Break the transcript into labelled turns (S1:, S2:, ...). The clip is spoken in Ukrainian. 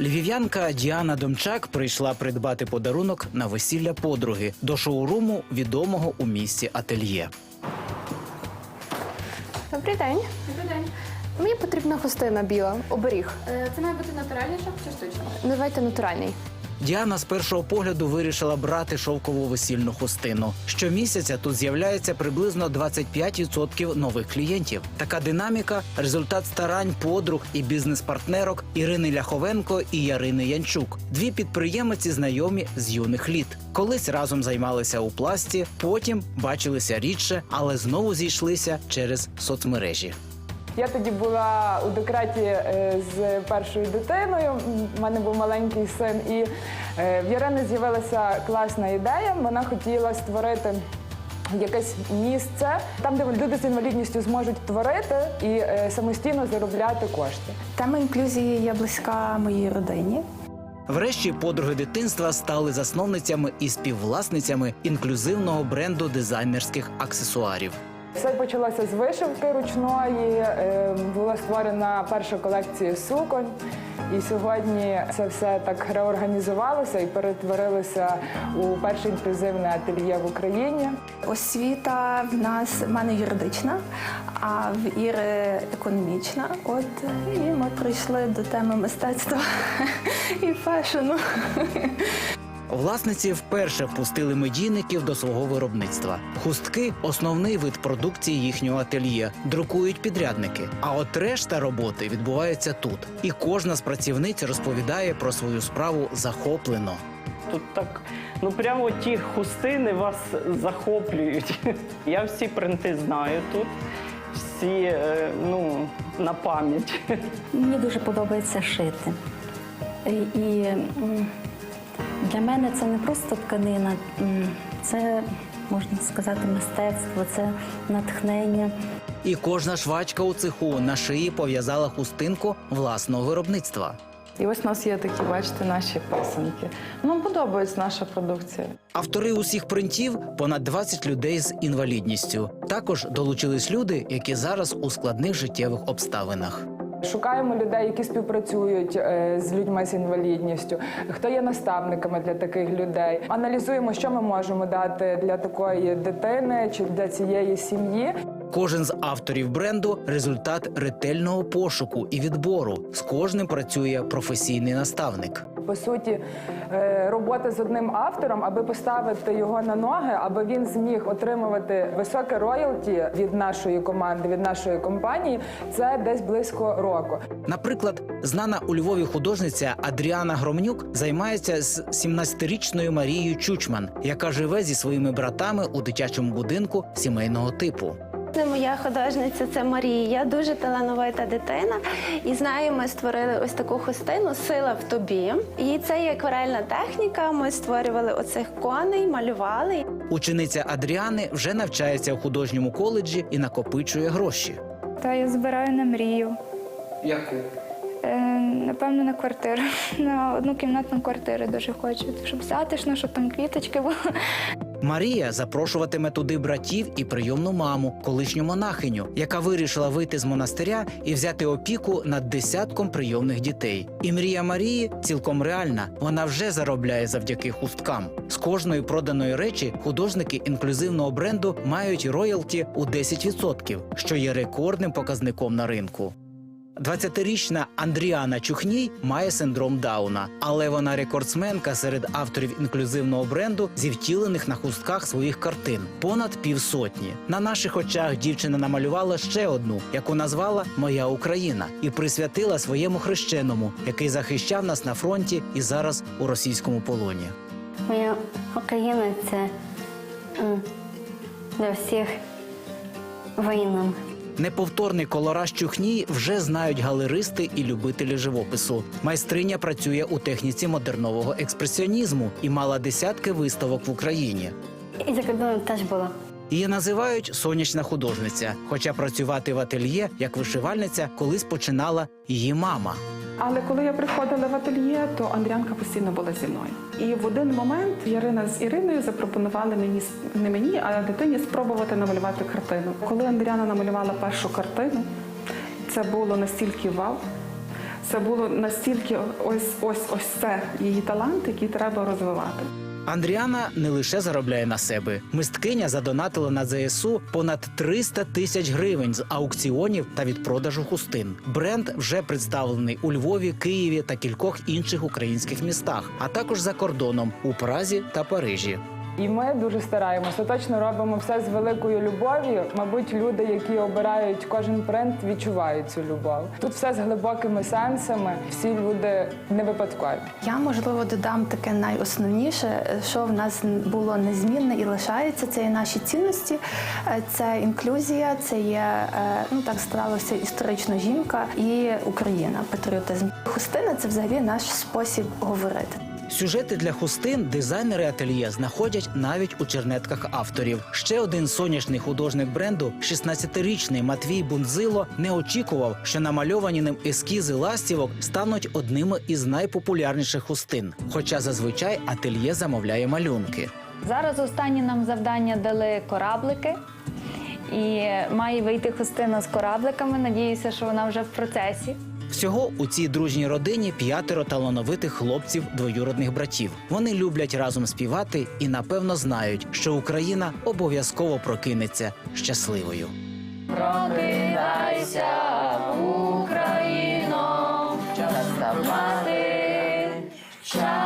S1: Львів'янка Діана Домчак прийшла придбати подарунок на весілля подруги до шоуруму відомого у місті ательє.
S2: Добрий день.
S3: Добрий день.
S2: Мені потрібна хустина біла, оберіг.
S3: Е, Це має бути натуральний шов чи штучний?
S2: Давайте натуральний.
S1: Діана з першого погляду вирішила брати шовкову весільну хустину. Щомісяця тут з'являється приблизно 25% нових клієнтів. Така динаміка результат старань подруг і бізнес-партнерок Ірини Ляховенко і Ярини Янчук. Дві підприємиці знайомі з юних літ. Колись разом займалися у пласті, потім бачилися рідше, але знову зійшлися через соцмережі.
S4: Я тоді була у декреті е, з першою дитиною. У мене був маленький син, і е, в Ярини з'явилася класна ідея. Вона хотіла створити. Якесь місце, там, де люди з інвалідністю зможуть творити і е, самостійно заробляти кошти.
S5: Тема інклюзії є близька моїй родині.
S1: Врешті подруги дитинства стали засновницями і співвласницями інклюзивного бренду дизайнерських аксесуарів.
S4: Все почалося з вишивки ручної. е, Була створена перша колекція суконь. І сьогодні це все так реорганізувалося і перетворилося у перше інклюзивне ательє в Україні.
S5: Освіта в нас в мене юридична, а в Іри економічна. От і ми прийшли до теми мистецтва і фешену.
S1: Власниці вперше впустили медійників до свого виробництва. Хустки основний вид продукції їхнього ательє. Друкують підрядники. А от решта роботи відбувається тут. І кожна з працівниць розповідає про свою справу захоплено.
S6: Тут так, ну прямо ті хустини вас захоплюють. Я всі принти знаю тут, всі е, ну, на пам'ять.
S7: Мені дуже подобається шити. І, для мене це не просто тканина, це можна сказати мистецтво, це натхнення.
S1: І кожна швачка у цеху на шиї пов'язала хустинку власного виробництва.
S8: І ось у нас є такі, бачите, наші писанки. Нам подобається наша продукція.
S1: Автори усіх принтів понад 20 людей з інвалідністю. Також долучились люди, які зараз у складних життєвих обставинах.
S4: Шукаємо людей, які співпрацюють е, з людьми з інвалідністю, хто є наставниками для таких людей. Аналізуємо, що ми можемо дати для такої дитини чи для цієї сім'ї.
S1: Кожен з авторів бренду результат ретельного пошуку і відбору. З кожним працює професійний наставник.
S4: По суті, е, робота з одним автором, аби поставити його на ноги, аби він зміг отримувати високе роялті від нашої команди, від нашої компанії, це десь близько року.
S1: Наприклад, знана у Львові художниця Адріана Громнюк займається з 17-річною Марією Чучман, яка живе зі своїми братами у дитячому будинку сімейного типу.
S2: Це моя художниця, це Марія, дуже талановита дитина. І знаю, ми створили ось таку хустину Сила в тобі. І це є акварельна техніка. Ми створювали оцих коней, малювали.
S1: Учениця Адріани вже навчається у художньому коледжі і накопичує гроші.
S9: Та я збираю на мрію.
S1: Яку?
S9: Е, напевно, на квартиру. На одну кімнатну квартиру дуже хочу, щоб затишно, щоб там квіточки були.
S1: Марія запрошуватиме туди братів і прийомну маму, колишню монахиню, яка вирішила вийти з монастиря і взяти опіку над десятком прийомних дітей. І мрія Марії цілком реальна. Вона вже заробляє завдяки хусткам. З кожної проданої речі художники інклюзивного бренду мають роялті у 10%, що є рекордним показником на ринку. 20-річна Андріана Чухній має синдром Дауна, але вона рекордсменка серед авторів інклюзивного бренду зі втілених на хустках своїх картин понад півсотні. На наших очах дівчина намалювала ще одну, яку назвала Моя Україна, і присвятила своєму хрещеному, який захищав нас на фронті і зараз у російському полоні.
S7: Моя Україна це для всіх воїнам.
S1: Неповторний колораж чухній вже знають галеристи і любителі живопису. Майстриня працює у техніці модернового експресіонізму і мала десятки виставок в Україні.
S7: І за кордоном теж була.
S1: Її називають сонячна художниця, хоча працювати в ательє як вишивальниця колись починала її мама.
S8: Але коли я приходила в ательє, то Андріанка постійно була зі мною. І в один момент Ярина з Іриною запропонували мені не мені, а дитині спробувати намалювати картину. Коли Андріана намалювала першу картину, це було настільки вау. Це було настільки ось ось ось це її талант, який треба розвивати.
S1: Андріана не лише заробляє на себе. Мисткиня задонатила на ЗСУ понад 300 тисяч гривень з аукціонів та від продажу хустин. Бренд вже представлений у Львові, Києві та кількох інших українських містах, а також за кордоном у Празі та Парижі.
S4: І ми дуже стараємося. Точно робимо все з великою любов'ю. Мабуть, люди, які обирають кожен принт, відчувають цю любов. Тут все з глибокими сенсами. Всі люди не випадкові.
S5: Я можливо додам таке найосновніше, що в нас було незмінне і лишається. Це є наші цінності, е, це інклюзія, це є е, ну так сталося історично жінка і Україна, патріотизм. Хустина це взагалі наш спосіб говорити.
S1: Сюжети для хустин дизайнери ательє знаходять навіть у чернетках авторів. Ще один сонячний художник бренду, 16-річний Матвій Бунзило, не очікував, що намальовані ним ескізи ластівок стануть одними із найпопулярніших хустин. Хоча зазвичай ательє замовляє малюнки.
S10: Зараз останні нам завдання дали кораблики. І має вийти хустина з корабликами. Надіюся, що вона вже в процесі.
S1: Всього у цій дружній родині п'ятеро талановитих хлопців двоюродних братів. Вони люблять разом співати і напевно знають, що Україна обов'язково прокинеться щасливою.
S10: Прокидайся, Україно, час вставати, час.